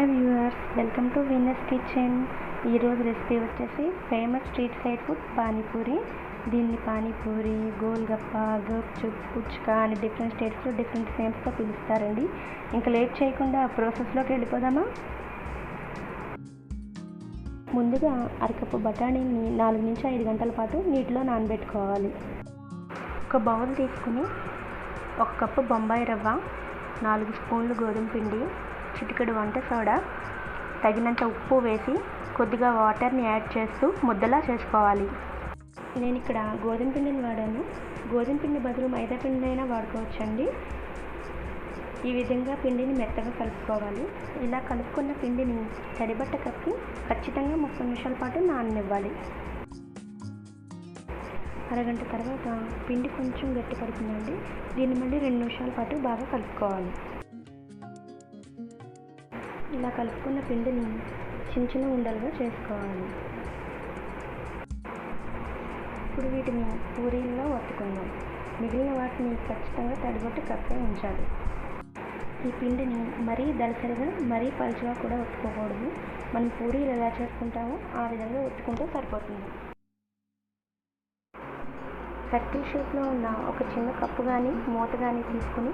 Hi viewers welcome to winners kitchen ఈరోజు recipe వచ్చేసి famous street side food panipuri దీన్ని పానీపూరి గోల్గప్ప గప్చుప్ పుచ్కా అని డిఫరెంట్ స్టేట్స్లో డిఫరెంట్ నేమ్స్తో పిలుస్తారండి. ఇంకా లేట్ చేయకుండా ప్రాసెస్లోకి వెళ్ళిపోదామా? ముందుగా అరకప్పు బఠానీని నాలుగు నుంచి ఐదు గంటల పాటు నీటిలో నానబెట్టుకోవాలి. ఒక బౌల్ తీసుకుని ఒక కప్పు బొంబాయి రవ్వ నాలుగు స్పూన్లు గోధుమ పిండి చిటికెడు వంట సోడా తగినంత ఉప్పు వేసి కొద్దిగా వాటర్ని యాడ్ చేస్తూ ముద్దలా చేసుకోవాలి. నేను ఇక్కడ గోధుమ పిండిని వాడాను. గోధుమ పిండి బదులు మైదా పిండి అయినా వాడుకోవచ్చండి. ఈ విధంగా పిండిని మెత్తగా కలుపుకోవాలి. ఇలా కలుపుకున్న పిండిని తడిబట్ట కప్పి ఖచ్చితంగా ముప్పై నిమిషాల పాటు నాననివ్వాలి. అరగంట తర్వాత పిండి కొంచెం గట్టిపడుతుందండి. దీన్ని మళ్ళీ రెండు నిమిషాల పాటు బాగా కలుపుకోవాలి. ఇలా కలుపుకున్న పిండిని చిన్న చిన్న ఉండలుగా చేసుకోవాలి. ఇప్పుడు వీటిని పూరీల్లో వత్తుకుందాం. మిగిలిన వాటిని ఖచ్చితంగా తడిబొట్టు కప్పే ఉంచాలి. ఈ పిండిని మరీ దళసరిగా మరీ పలుచగా కూడా ఒత్తుకోకూడదు మనం పూరీలు ఎలా చేసుకుంటామో ఆ విధంగా ఒత్తుకుంటే సరిపోతుంది. సర్కిల్ షేప్లో ఉన్న ఒక చిన్న కప్పు కానీ మూత కానీ తీసుకుని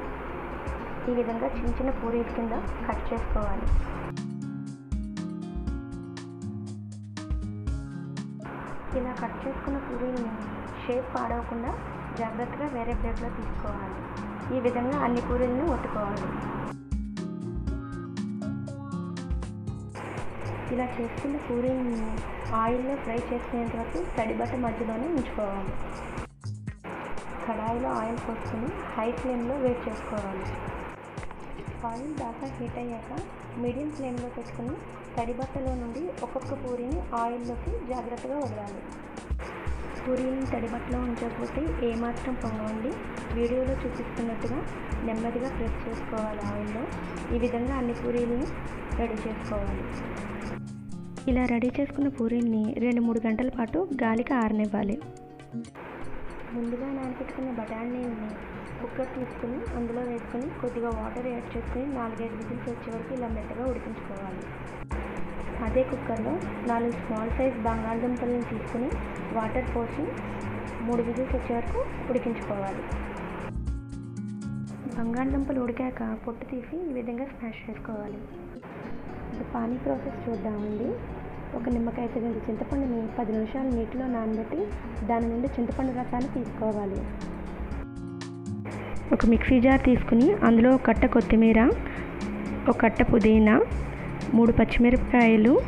ఈ విధంగా చిన్న చిన్న పూరీల కింద కట్ చేసుకోవాలి. ఇలా కట్ చేసుకున్న పూరీని షేప్ పాడవకుండా జాగ్రత్తగా వేరే ప్లేట్లో తీసుకోవాలి. ఈ విధంగా అన్ని పూరీలను ఒట్టుకోవాలి ఇలా చేసుకున్న పూరీని ఆయిల్లో ఫ్రై చేసుకునేంత వరకు తడిబట్ట మధ్యలోనే ఉంచుకోవాలి. కడాయిలో ఆయిల్ పోసుకొని హై ఫ్లేమ్లో వేడి చేసుకోవాలి. ఆయిల్ బాగా హీట్ అయ్యాక మీడియం ఫ్లేమ్లో పెట్టుకుని తడిబట్టలో నుండి ఒక్కొక్క పూరిని ఆయిల్లోకి జాగ్రత్తగా వదలాలి. పూరీని తడిబట్టలో ఉంచకపోతే ఏమాత్రం పొంగవండి. వీడియోలో చూపిస్తున్నట్టుగా నెమ్మదిగా ప్రెస్ చేసుకోవాలి ఆయిల్లో. ఈ విధంగా అన్ని పూరీలను రెడీ చేసుకోవాలి. ఇలా రెడీ చేసుకున్న పూరీల్ని రెండు మూడు గంటల పాటు గాలికి ఆరనివ్వాలి. ముందుగా నానపెట్టుకున్న బఠానీని కుక్కర్ తీసుకుని అందులో వేసుకొని కొద్దిగా వాటర్ యాడ్ చేసుకుని నాలుగైదు విజిల్స్ వచ్చే వరకు ఇలా మెత్తగా ఉడికించుకోవాలి. అదే కుక్కర్లో నాలుగు స్మాల్ సైజ్ బంగాళదుంపలను తీసుకుని వాటర్ పోసి మూడు విజిల్స్ వచ్చే వరకు ఉడికించుకోవాలి. బంగాళదుంపలు ఉడికాక పొట్టు తీసి ఈ విధంగా స్మాష్ చేసుకోవాలి. పానీ ప్రాసెస్ చూద్దామండి. ఒక నిమ్మకాయ తగిన చింతపండుని పది నిమిషాలు నీటిలో నానబెట్టి దాని నుండి చింతపండు రసాన్ని తీసుకోవాలి. ఒక మిక్సీ జార్ తీసుకుని అందులో ఒక కట్ట కొత్తిమీర ఒక కట్ట పుదీనా మూడు పచ్చిమిరపకాయలు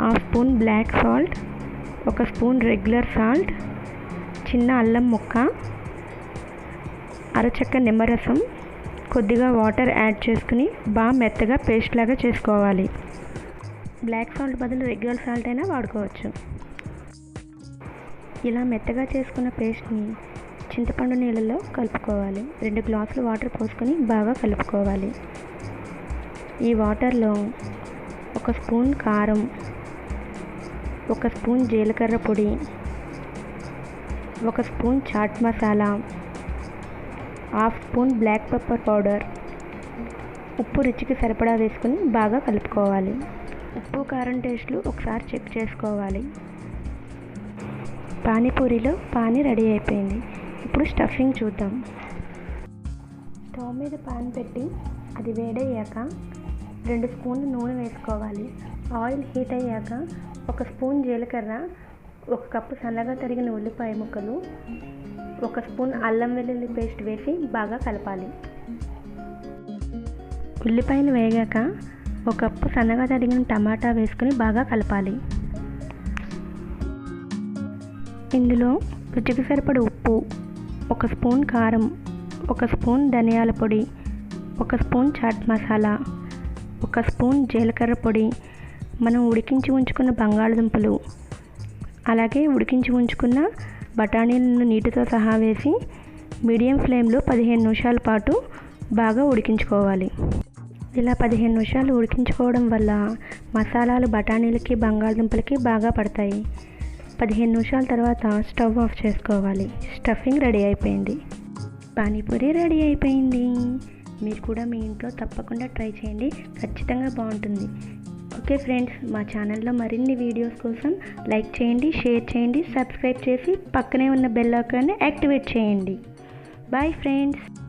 హాఫ్ స్పూన్ బ్లాక్ సాల్ట్ ఒక స్పూన్ రెగ్యులర్ సాల్ట్ చిన్న అల్లం ముక్క అరచక్క నిమ్మరసం కొద్దిగా వాటర్ యాడ్ చేసుకుని బాగా మెత్తగా పేస్ట్ లాగా చేసుకోవాలి. బ్లాక్ సాల్ట్ బదులు రెగ్యులర్ సాల్ట్ అయినా వాడుకోవచ్చు. ఇలా మెత్తగా చేసుకున్న పేస్ట్ని చింతపండు నీళ్ళలో కలుపుకోవాలి. రెండు గ్లాసులు వాటర్ పోసుకొని బాగా కలుపుకోవాలి. ఈ వాటర్లో ఒక స్పూన్ కారం ఒక స్పూన్ జీలకర్ర పొడి ఒక spoon chaat masala half spoon black pepper powder. ఉప్పు రుచికి సరిపడా వేసుకుని బాగా కలుపుకోవాలి. ఉప్పు కారం టేస్ట్లు ఒకసారి చెక్ చేసుకోవాలి. పానీపూరిలో పానీ రెడీ అయిపోయింది. ఇప్పుడు స్టఫింగ్ చూద్దాం. స్టవ్ మీద పాన్ పెట్టి అది వేడయ్యాక రెండు స్పూన్లు నూనె వేసుకోవాలి. ఆయిల్ హీట్ అయ్యాక ఒక స్పూన్ జీలకర్ర ఒక కప్పు సన్నగా తరిగిన ఉల్లిపాయ ముక్కలు ఒక స్పూన్ అల్లం వెల్లుల్లి పేస్ట్ వేసి బాగా కలపాలి. ఉల్లిపాయలు వేగాక ఒక కప్పు సన్నగా తరిగిన టమాటా వేసుకుని బాగా కలపాలి. ఇందులో రుచికి సరిపడి ఉప్పు ఒక స్పూన్ కారం ఒక స్పూన్ ధనియాల పొడి ఒక స్పూన్ చాట్ మసాలా ఒక స్పూన్ జీలకర్ర పొడి. మనం ఉడికించి ఉంచుకున్న బంగాళదుంపలు అలాగే ఉడికించి ఉంచుకున్న బఠానీలను నీటితో సహా వేసి మీడియం ఫ్లేమ్లో పదిహేను నిమిషాల పాటు బాగా ఉడికించుకోవాలి. ఇలా పదిహేను నిమిషాలు ఉడికించుకోవడం వల్ల మసాలాలు బఠానీలకి బంగాళదుంపలకి బాగా పడతాయి. పదిహేను నిమిషాల తర్వాత స్టవ్ ఆఫ్ చేసుకోవాలి. స్టఫింగ్ రెడీ అయిపోయింది. పానీపూరి రెడీ అయిపోయింది. మీరు కూడా మీ ఇంట్లో తప్పకుండా ట్రై చేయండి. ఖచ్చితంగా బాగుంటుంది. ఓకే ఫ్రెండ్స్ మా ఛానల్లో మరిన్ని వీడియోస్ కోసం లైక్ చేయండి షేర్ చేయండి సబ్స్క్రైబ్ చేసి పక్కనే ఉన్న బెల్ ఐకాన్ని యాక్టివేట్ చేయండి. Bye friends.